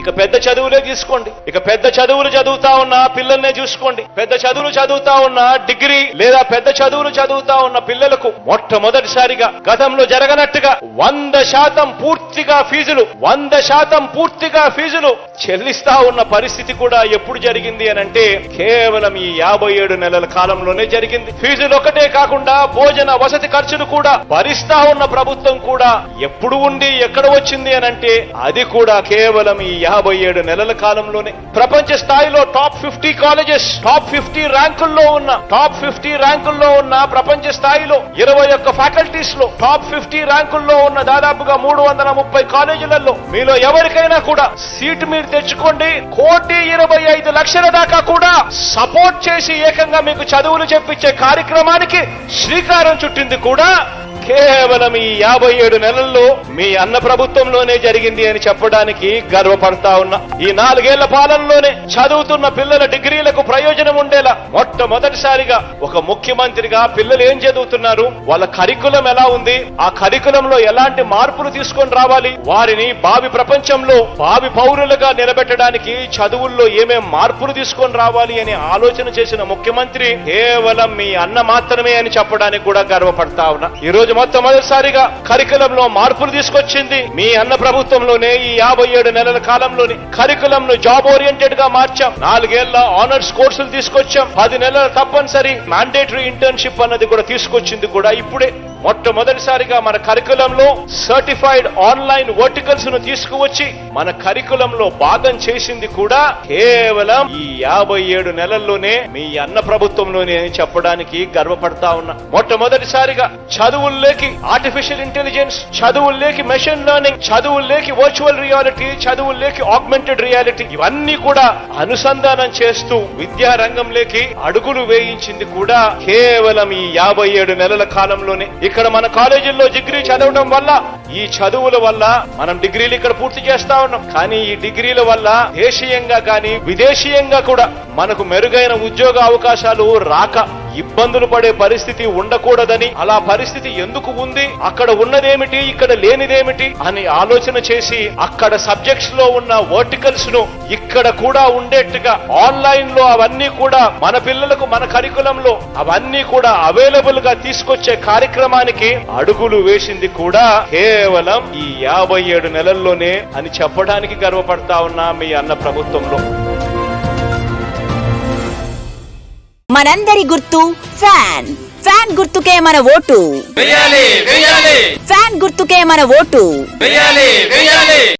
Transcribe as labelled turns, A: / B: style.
A: ఇక పెద్ద చదువులే తీసుకోండి. ఇక పెద్ద చదువులు చదువుతా ఉన్న పిల్లల్నే చూసుకోండి. పెద్ద చదువులు చదువుతా ఉన్న డిగ్రీ లేదా పెద్ద చదువులు చదువుతా ఉన్న పిల్లలకు మొట్టమొదటిసారిగా గతంలో జరగనట్టుగా వంద శాతం పూర్తిగా ఫీజులు వంద శాతం పూర్తిగా ఫీజులు చెల్లిస్తా ఉన్న పరిస్థితి కూడా ఎప్పుడు జరిగింది అని అంటే కేవలం ఈ యాభై ఏడు నెలల కాలంలోనే జరిగింది. ఫీజులు ఒకటే కాకుండా భోజన వసతి ఖర్చులు కూడా భరిస్తా ఉన్న ప్రభుత్వం కూడా ఎప్పుడు ఉండి ఎక్కడ వచ్చింది అని అంటే అది కూడా కేవలం ఈ యాభై ఏడు నెలల కాలంలోనే ప్రపంచ స్థాయిలో top fifty colleges top fifty ర్యాంకుల్లో ఉన్న టాప్ ఫిఫ్టీ ర్యాంకుల్లో ఉన్న ప్రపంచ స్థాయిలో ఇరవై ఒక్క ఫ్యాకల్టీస్లో టాప్ ఫిఫ్టీ ర్యాంకుల్లో ఉన్న దాదాపుగా మూడు వందల ముప్పై కాలేజీలలో మీలో ఎవరికైనా కూడా సీటు మీరు తెచ్చుకోండి. కోటి ఇరవై ఐదు లక్షల దాకా కూడా సపోర్ట్ చేసి ఏకంగా మీకు చదువులు చెప్పించే కార్యక్రమానికి శ్రీకారం చుట్టింది కూడా కేవలం ఈ యాభై ఏడు నెలల్లో మీ అన్న ప్రభుత్వంలోనే జరిగింది అని చెప్పడానికి గర్వపడతా ఉన్నా. ఈ నాలుగేళ్ళ పాలనలోనే చదువుతున్న పిల్లల డిగ్రీలకు ప్రయోజనం ఉండేలా మొట్టమొదటిసారిగా ఒక ముఖ్యమంత్రిగా పిల్లలు ఏం చదువుతున్నారు? వాళ్ళ కరికులం ఎలా ఉంది? ఆ కరికులంలో ఎలాంటి మార్పులు తీసుకొని రావాలి? వారిని భావి ప్రపంచంలో భావి పౌరులుగా నిలబెట్టడానికి చదువుల్లో ఏమేం మార్పులు తీసుకొని రావాలి అని ఆలోచన చేసిన ముఖ్యమంత్రి కేవలం మీ అన్న మాత్రమే అని చెప్పడానికి కూడా గర్వపడతా ఉన్నా. ఈ రోజు మొట్టమొదటిసారిగా కరికులంలో మార్పులు తీసుకొచ్చింది మీ అన్న ప్రభుత్వంలోనే ఈ యాభై ఏడు నెలల కాలంలోనే కరికులం ను జాబ్ ఓరియంటెడ్గా మార్చాం. నాలుగేళ్ళ ఆనర్స్ కోర్సులు తీసుకొచ్చాం. పది నెలల తప్పనిసరి మ్యాండేటరీ ఇంటర్న్షిప్ అన్నది కూడా తీసుకొచ్చింది కూడా ఇప్పుడే. మొట్టమొదటిసారిగా మన కరికులంలో సర్టిఫైడ్ ఆన్లైన్ వర్టికల్స్ను తీసుకువచ్చి మన కరికులంలో భాగం చేసింది కూడా కేవలం ఈ యాభై ఏడు నెలల్లోనే మీ అన్న ప్రభుత్వంలోనే అని చెప్పడానికి గర్వపడతా ఉన్నా. మొట్టమొదటిసారిగా చదువుల్లోకి ఆర్టిఫిషియల్ ఇంటెలిజెన్స్ చదువుల్లోకి మెషిన్ లెర్నింగ్ చదువుల్లోకి వర్చువల్ రియాలిటీ చదువుల్లోకి ఆగ్మెంటెడ్ రియాలిటీ ఇవన్నీ కూడా అనుసంధానం చేస్తూ విద్యా రంగంలోకి అడుగులు వేయించింది కూడా కేవలం ఈ యాభై ఏడు నెలల కాలంలోనే. ఇక్కడ మన కాలేజీల్లో డిగ్రీ చదవడం వల్ల ఈ చదువుల వల్ల మనం డిగ్రీలు ఇక్కడ పూర్తి చేస్తా ఉన్నాం. కానీ ఈ డిగ్రీల వల్ల దేశీయంగా కానీ విదేశీయంగా కూడా మనకు మెరుగైన ఉద్యోగ అవకాశాలు రాక ఇబ్బందులు పడే పరిస్థితి ఉండకూడదని అలా పరిస్థితి ఎందుకు ఉంది అక్కడ ఉన్నదేమిటి ఇక్కడ లేనిదేమిటి అని ఆలోచన చేసి అక్కడ సబ్జెక్ట్స్లో ఉన్న వర్టికల్స్ను ఇక్కడ కూడా ఉండేట్టుగా ఆన్లైన్లో అవన్నీ కూడా మన పిల్లలకు మన కరికులంలో అవన్నీ కూడా అవైలబుల్గా తీసుకొచ్చే కార్యక్రమానికి అడుగులు వేసింది కూడా కేవలం ఈ యాభై ఏడు నెలల్లోనే అని చెప్పడానికి గర్వపడతా ఉన్నా మీ అన్న ప్రభుత్వంలో.
B: మనందరి గుర్తు ఫ్యాన్. ఫ్యాన్ గుర్తుకే మన ఓటు. ఫ్యాన్ గుర్తుకే మన ఓటు.